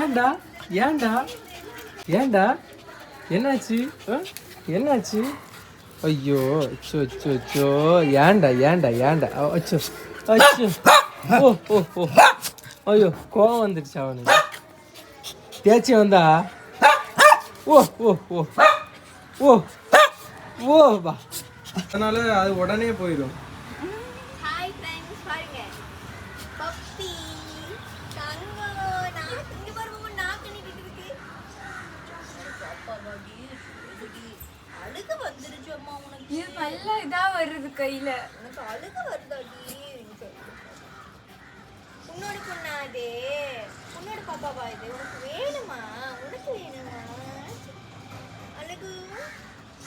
ஏண்டா ஏண்டா ஏன்டா? என்னாச்சு? என்னாச்சு? ஐயோ அச்சோ அச்சோ அச்சோ. ஏன்டா ஏன்டா ஏண்டா அச்சோ அச்சோ. ஓ ஓ ஓ. ஐயோ கோவம் வந்துடுச்சு அவனுக்கு. தேய்ச்சி வந்தா? ஓ ஓ ஓ. ஓ ஓ பா அதனால அது உடனே போயிடும். பாருங்க. பப்பி தங்கம் நான் இங்க பாருங்க நாக்கு நீட்டிட்டு இருக்கு பாப்பா பாடி அழுக வந்துருச்சு அம்மா உனக்கு. இது நல்லா இதா வருது கையில. உனக்கு அழுக வருதாடி? உன்னோட பொண்ணா அது உன்னோட பாப்பாவா இது? உனக்கு வேணுமா? உனக்கு வேணுமா? அழகு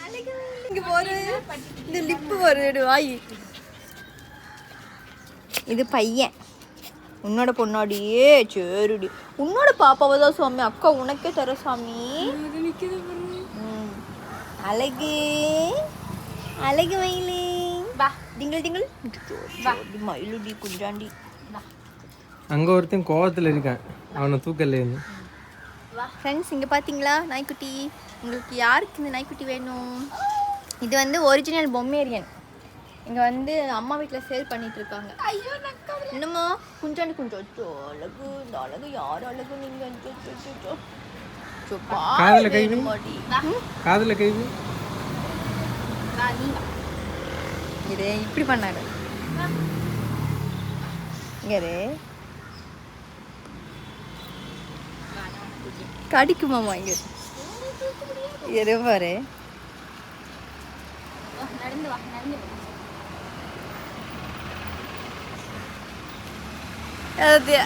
அழகு. இங்க போரு இந்த லிப்பு வருது வாய். இது பையன். உன்னோட பொண்ணாடியே சரிடி. உன்னோட பாப்பாவை தான் சாமி அக்கா உனக்கே தர சாமி. அழகு. அழகு மயிலு. வா டிங்கிள் டிங்கிள் ஜோடி மயிலுடி குஞ்சாண்டி. அங்க ஒருத்தன் கோவத்துல இருக்கான். அவனை தூக்கலேன்னு ஃப்ரெண்ட்ஸ் இங்கே பார்த்தீங்களா நாய்க்குட்டி. உங்களுக்கு யாருக்கு இந்த நாய்க்குட்டி வேணும்? இது வந்து ஒரிஜினல் பொம்மேரியன். இங்கே வந்து அம்மா வீட்டில் சேல் பண்ணிட்டு இருக்காங்க ஐயோ என்னம்மா? குஞ்சாண்டி குஞ்சம் அழகு இந்த அழகு யார் அழகு? நீங்க அச்சோ, அச்சோ, அச்சோ, அச்சோ. அச்சோ, பாரு காதுல கை வை. வேணுமாடி. ம்? காதுல கை வை. வா நீ வா. இரு இப்படி பண்ணாரு. இங்க கடிக்குமாமா இங்க. வா, நடந்து வா நடந்து வா. அது